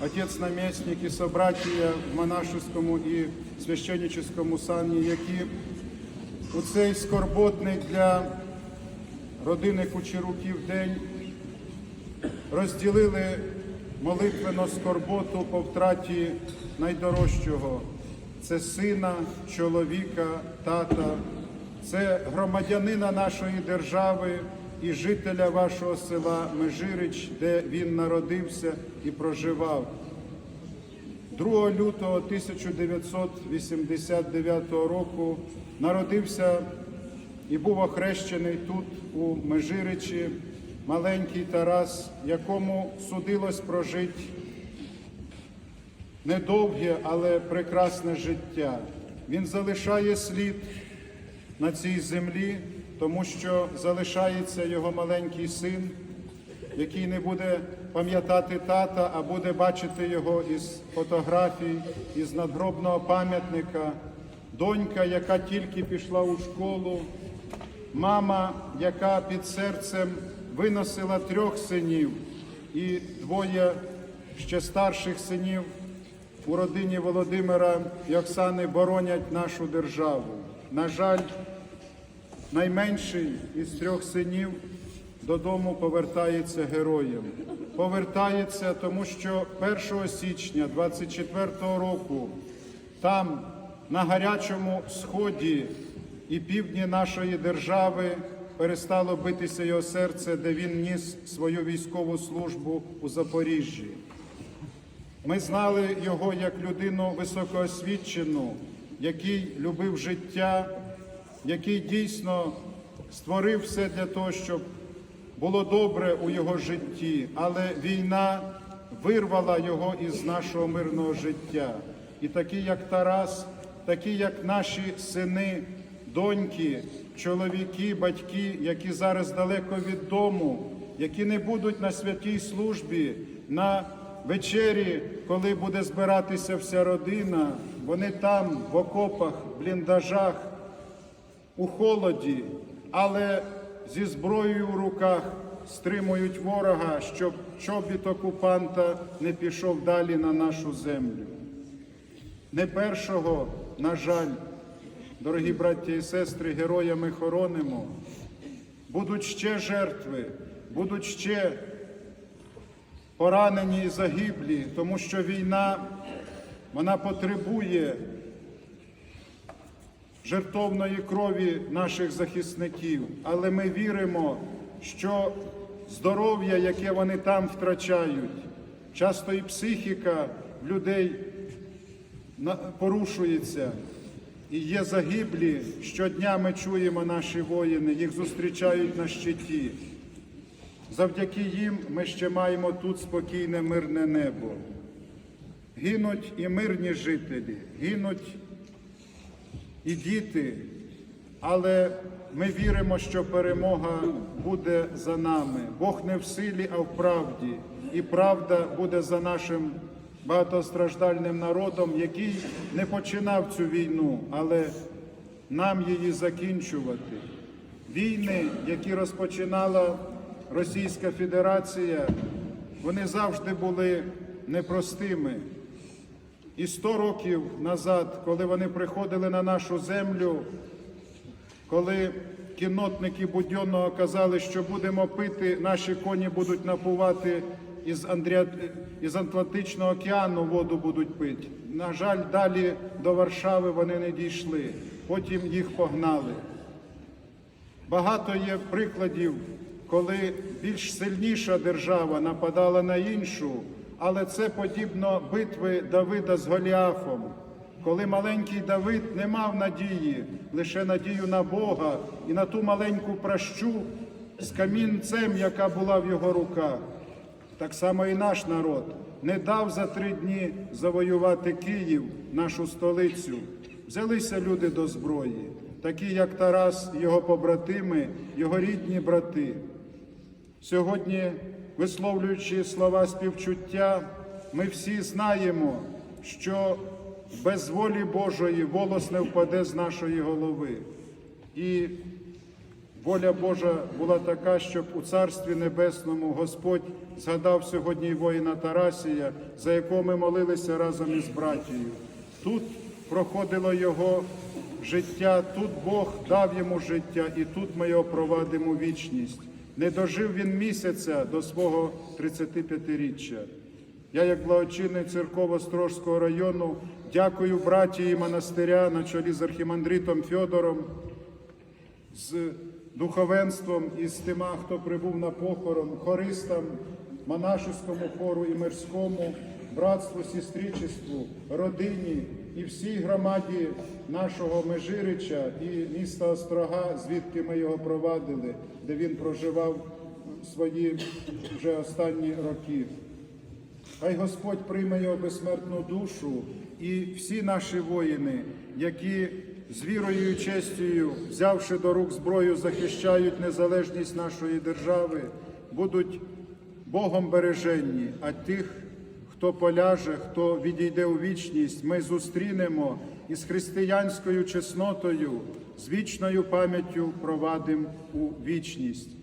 отець-наместник і собратія в монашескому і священническому сані, які у цей скорботний для родини Кучеруків день розділили молитвено скорботу по втраті найдорожчого. Це сина, чоловіка, тата, це громадянина нашої держави і жителя вашого села Межирич, де він народився і проживав. 2 лютого 1989 року народився і був охрещений тут, у Межиричі, маленький Тарас, якому судилось прожити недовге, але прекрасне життя. Він залишає слід на цій землі, тому що залишається його маленький син, який не буде пам'ятати тата, а буде бачити його із фотографій, із надгробного пам'ятника, донька, яка тільки пішла у школу, мама, яка під серцем виносила трьох синів і двоє ще старших синів у родині Володимира і Оксани боронять нашу державу. На жаль, найменший із трьох синів додому повертається героєм. Повертається, тому що 1 січня 24-го року там, на гарячому сході і півдні нашої держави, перестало битися його серце, де він ніс свою військову службу у Запоріжжі. Ми знали його як людину високоосвічену, який любив життя, який дійсно створив все для того, щоб було добре у його житті, але війна вирвала його із нашого мирного життя. І такі, як Тарас, такі, як наші сини, доньки, чоловіки, батьки, які зараз далеко від дому, які не будуть на святій службі, на вечері, коли буде збиратися вся родина, вони там, в окопах, бліндажах, у холоді, але зі зброєю в руках стримують ворога, щоб чобіт окупанта не пішов далі на нашу землю. Не першого, на жаль, дорогі браття і сестри, героями хоронимо. Будуть ще жертви, будуть ще поранені і загиблі, тому що війна вона потребує жертовної крові наших захисників, але ми віримо, що здоров'я, яке вони там втрачають, часто і психіка людей порушується. І є загиблі. Щодня ми чуємо наші воїни, їх зустрічають на щиті. Завдяки їм ми ще маємо тут спокійне мирне небо. Гинуть і мирні жителі, гинуть і діти, але ми віримо, що перемога буде за нами. Бог не в силі, а в правді. І правда буде за нашим багатостраждальним народом, який не починав цю війну, але нам її закінчувати. Війни, які розпочинала Російська Федерація, вони завжди були непростими. І сто років назад, коли вони приходили на нашу землю, коли кіннотники Будьонного казали, що будемо пити, наші коні будуть напувати із, Андріа... із Атлантичного океану воду будуть пити. На жаль, далі до Варшави вони не дійшли, потім їх погнали. Багато є прикладів, коли більш сильніша держава нападала на іншу, але це подібно битви Давида з Голіафом, коли маленький Давид не мав надії, лише надію на Бога і на ту маленьку пращу з камінцем, яка була в його руках. Так само і наш народ не дав за три дні завоювати Київ, нашу столицю. Взялися люди до зброї, такі як Тарас, його побратими, його рідні брати. Сьогодні, висловлюючи слова співчуття, ми всі знаємо, що без волі Божої волос не впаде з нашої голови. І Воля Божа була така, щоб у Царстві Небесному Господь згадав сьогодні воїна Тарасія, за якого ми молилися разом із братією. Тут проходило його життя, тут Бог дав йому життя, і тут ми його провадимо вічність. Не дожив він місяця до свого 35-річчя. Я, як благочинний церково-острожського району, дякую братії монастиря на чолі з архімандритом Фьодором, з духовенством і з тима, хто прибув на похорон, хористам, монашеському хору і мирському, братству, сестричеству, родині і всій громаді нашого Межирича і міста Острога, звідки ми його провадили, де він проживав свої вже останні роки. Хай Господь прийме його безсмертну душу і всі наші воїни, які з вірою і честю, взявши до рук зброю, захищають незалежність нашої держави, будуть Богом береженні, а тих, хто поляже, хто відійде у вічність, ми зустрінемо із християнською чеснотою, з вічною пам'яттю провадимо у вічність.